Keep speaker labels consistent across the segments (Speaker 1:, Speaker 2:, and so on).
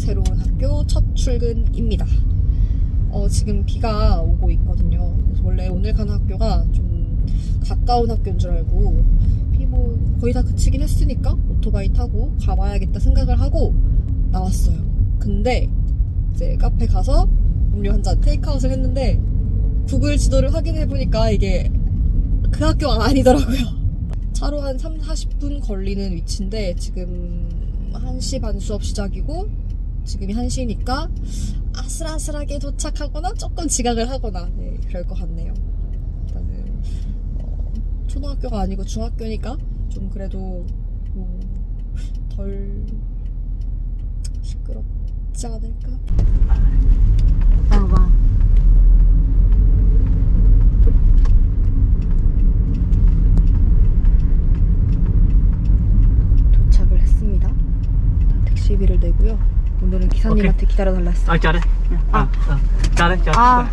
Speaker 1: 새로운 학교 첫 출근입니다. 어, 지금 비가 오고 있거든요. 원래 오늘 가는 학교가 좀 가까운 학교인 줄 알고 비 뭐 거의 다 그치긴 했으니까 오토바이 타고 가봐야겠다 생각을 하고 나왔어요. 근데 이제 카페 가서 음료 한 잔 테이크아웃을 했는데 구글 지도를 확인해 보니까 이게 그 학교가 아니더라고요. 차로 한 3, 40분 걸리는 위치인데 지금 1시 반 수업 시작이고 지금이 1시니까 아슬아슬하게 도착하거나 조금 지각을 하거나 네, 그럴 것 같네요. 일단은 어, 초등학교가 아니고 중학교니까 좀 그래도 뭐 덜 시끄럽지 않을까?
Speaker 2: 봐봐.
Speaker 1: 도착을 했습니다. 택시비를 내고요. 오늘은 기사님한테 기다려달라.
Speaker 3: Ờ, chờ đây. À, ờ, chờ đây, chờ.
Speaker 1: 아,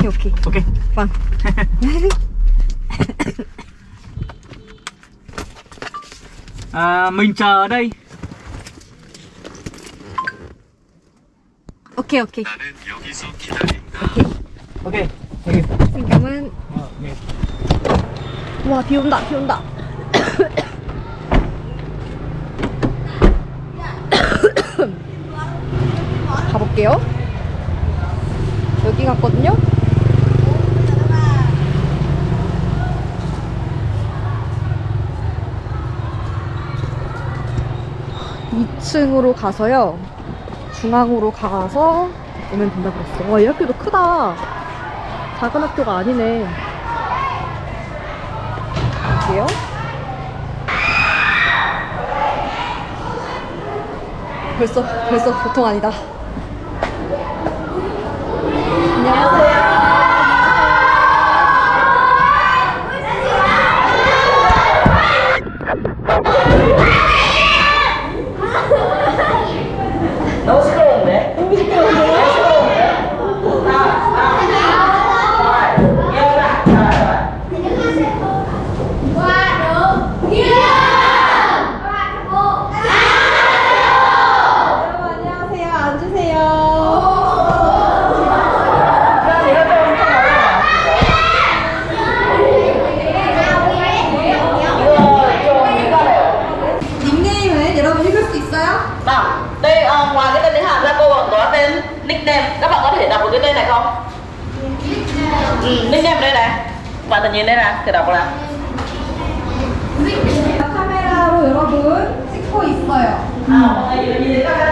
Speaker 1: 오케이 오케이.
Speaker 3: Ok.
Speaker 1: 빵.
Speaker 3: À, mình chờ ở đây.
Speaker 1: 오케이 오케이.
Speaker 3: Ok. Thank you.
Speaker 1: 잠깐만.
Speaker 3: Ờ, ok.
Speaker 1: 와, 비 온다, 비 온다. 가볼게요. 여기 갔거든요? 이층으로 가서요. 중앙으로 가서 오면 된다 그랬어. 와, 이 학교도 크다. 작은 학교가 아니네. 갈게요. 벌써 벌써 보통 아니다. 안녕하세요. Ay,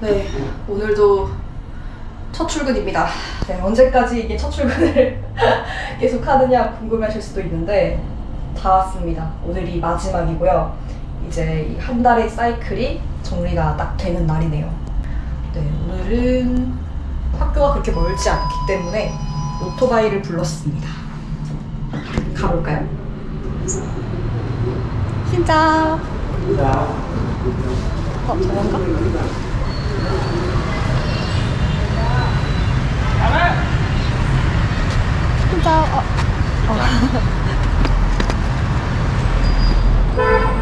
Speaker 1: 네, 오늘도 첫 출근입니다. 네, 언제까지 이게 첫 출근을 계속 하느냐 궁금하실 수도 있는데 다 왔습니다. 오늘이 마지막이고요. 이제 이한 달의 사이클이 정리가 딱 되는 날이네요. 네, 오늘은 학교가 그렇게 멀지 않기 때문에 오토바이를 불렀습니다. 가볼까요? 신짜. 어, 저건가? 不知哦。哦。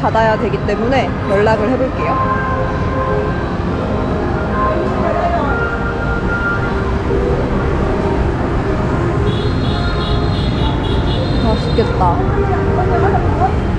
Speaker 1: 받아야 되기 때문에 연락을 해볼게요. 맛있겠다.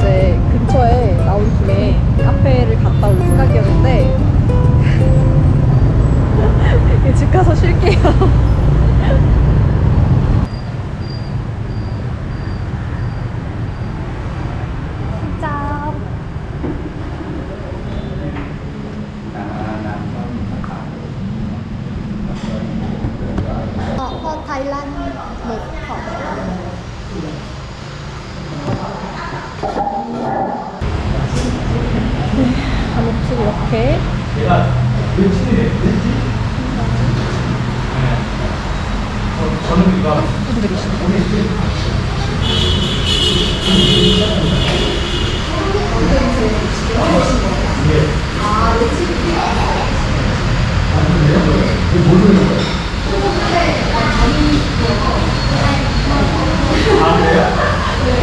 Speaker 1: 네, 근처에 나온 김에 카페를 갔다 올 생각이었는데 집 가서 쉴게요.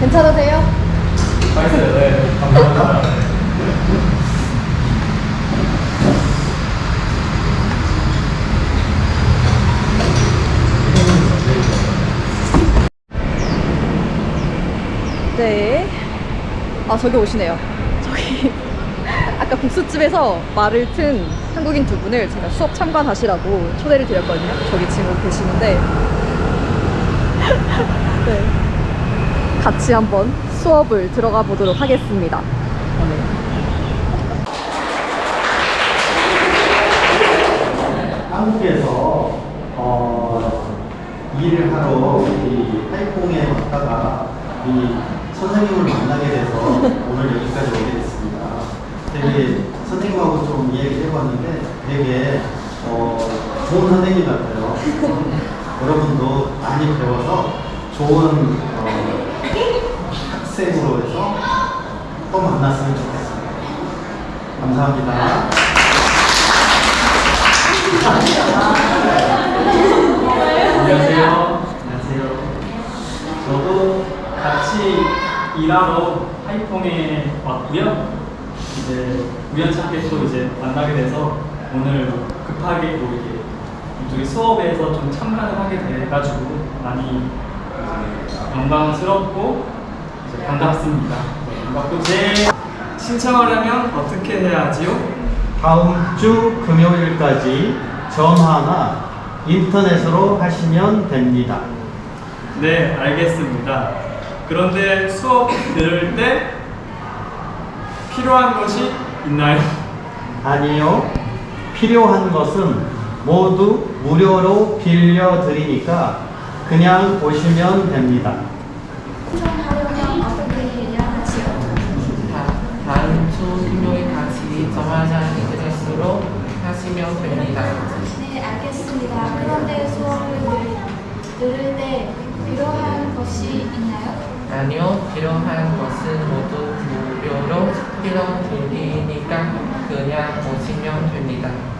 Speaker 1: 괜찮으세요? 네. 아, 저기 오시네요. 저기. 아까 국수집에서 말을 튼 한국인 두 분을 제가 수업 참관하시라고 초대를 드렸거든요. 저기 지금 계시는데. 네. 같이 한번 수업을 들어가 보도록 하겠습니다.
Speaker 4: 한국에서 어, 일을 하러 이 타이퐁에 왔다가 이 선생님을 만나게 돼서 오늘 여기까지 오게 됐습니다. 되게 선생님하고 좀 이야기를 해봤는데 되게 어, 좋은 선생님 같아요. 여러분도 많이 배워서 좋은 어, 학생으로 해서 또 만났으면 좋겠습니다. 감사합니다.
Speaker 3: 안녕하세요.
Speaker 4: 안녕하세요.
Speaker 3: 저도 같이 일하러 하이퐁에 왔고요. 이제 우연찮게 또 이제 만나게 돼서 오늘 급하게 뭐 이게 이쪽에 수업에서 좀 참가를 하게 돼가지고 많이 이제 영광스럽고 이제 반갑습니다. 네, 반갑고 제 신청을 하면 어떻게 해야 하지요?
Speaker 4: 다음 주 금요일까지 전화나 인터넷으로 하시면 됩니다.
Speaker 3: 네, 알겠습니다. 그런데 수업 들을 때 필요한 것이 있나요?
Speaker 4: 아니요. 필요한 것은 모두 무료로 빌려드리니까 그냥 오시면 됩니다.
Speaker 5: 신청하려면 어떻게 해야 하지요?
Speaker 6: 다음 주 금요일 같이 전화장 인터넷으로 하시면 됩니다.
Speaker 5: 네, 알겠습니다. 그런데 수업을 들- 들을 때 필요한 것이 있나요?
Speaker 6: 아니요, 필요한 것은 모두 무료로 빌려드리니까 그냥 오시면 됩니다.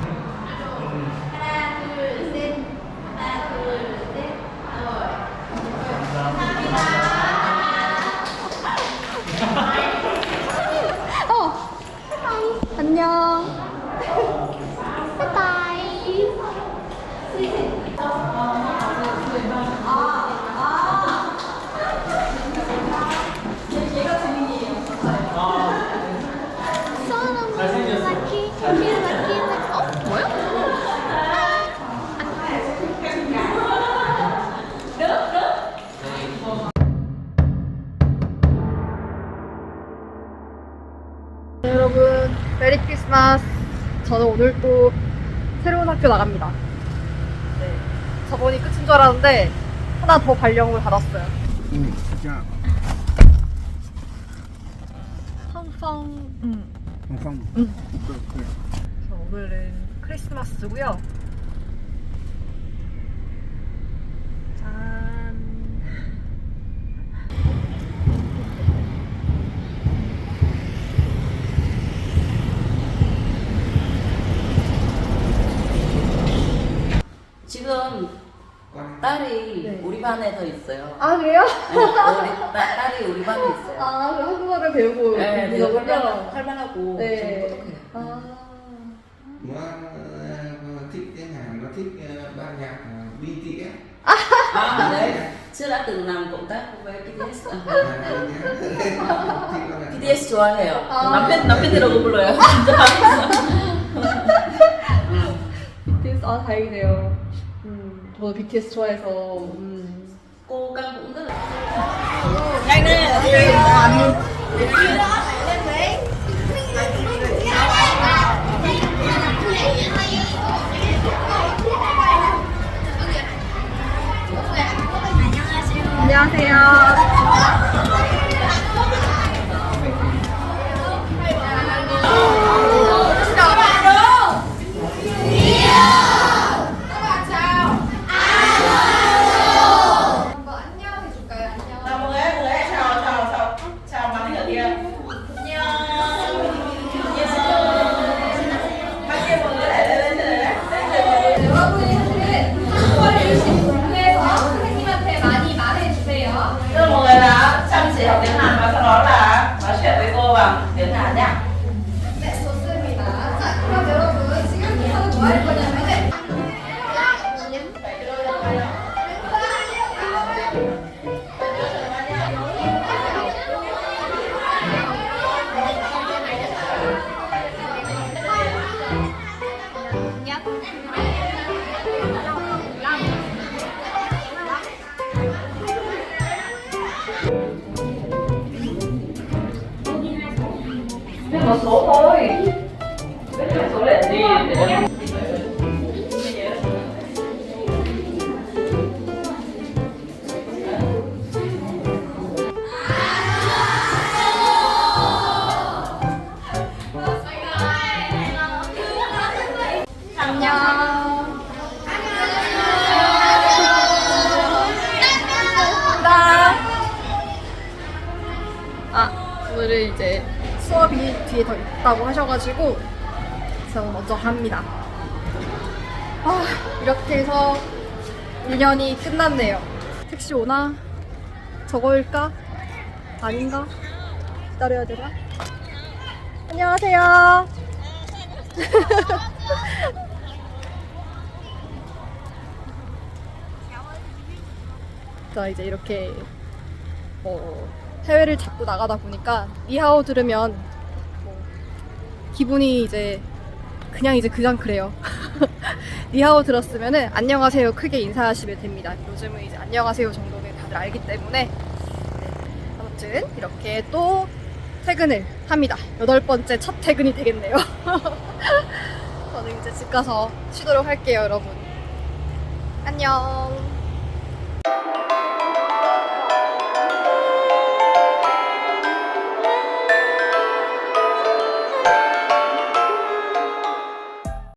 Speaker 1: 여러분, 메리 크리스마스. 저는 오늘 또 새로운 학교 나갑니다. 네, 저번이 끝인 줄 알았는데 하나 더 발령을 받았어요. 펑펑. 음. 음. 그래서 오늘은 크리스마스고요. 짠.
Speaker 7: 지금 딸이
Speaker 1: 네.
Speaker 7: 우리 반에 더 있어요.
Speaker 1: 아 그래요?
Speaker 7: 네, 우리 딸, 딸이 우리 반에 있어요.
Speaker 1: 아, 그럼 배우고
Speaker 7: 네, 활발,
Speaker 1: 거군요.
Speaker 7: 활발하고
Speaker 1: 네.
Speaker 7: 좀 똑똑해요.
Speaker 1: 아,
Speaker 8: nó ờ, thích cái hàng nó thích ờ, ban nhạc ờ, BTS
Speaker 7: À, đấy. Trước đã từng làm cộng tác với BTS.
Speaker 8: à, BTS thích
Speaker 7: 좋아해요. 남편 남편이라고 불러요.
Speaker 1: BTS 아 다행이네요. 음, 저도 BTS 좋아해서 음.
Speaker 7: cô căng cũng rất là
Speaker 1: 안녕하세요. 수업이 뒤에 더 있다고 하셔가지고 그래서 먼저 갑니다. 아 이렇게 해서 1년이 끝났네요. 택시 오나? 저거일까? 아닌가? 기다려야 되나? 안녕하세요. 자 이제 이렇게 어, 해외를 자꾸 나가다 보니까 니하오 들으면 뭐 기분이 이제 그냥 이제 그냥 그래요. 니하오 들었으면은 안녕하세요 크게 인사하시면 됩니다. 요즘은 이제 안녕하세요 정도는 다들 알기 때문에 네. 아무튼 이렇게 또 퇴근을 합니다. 여덟 번째 첫 퇴근이 되겠네요. 저는 이제 집 가서 쉬도록 할게요, 여러분. 안녕.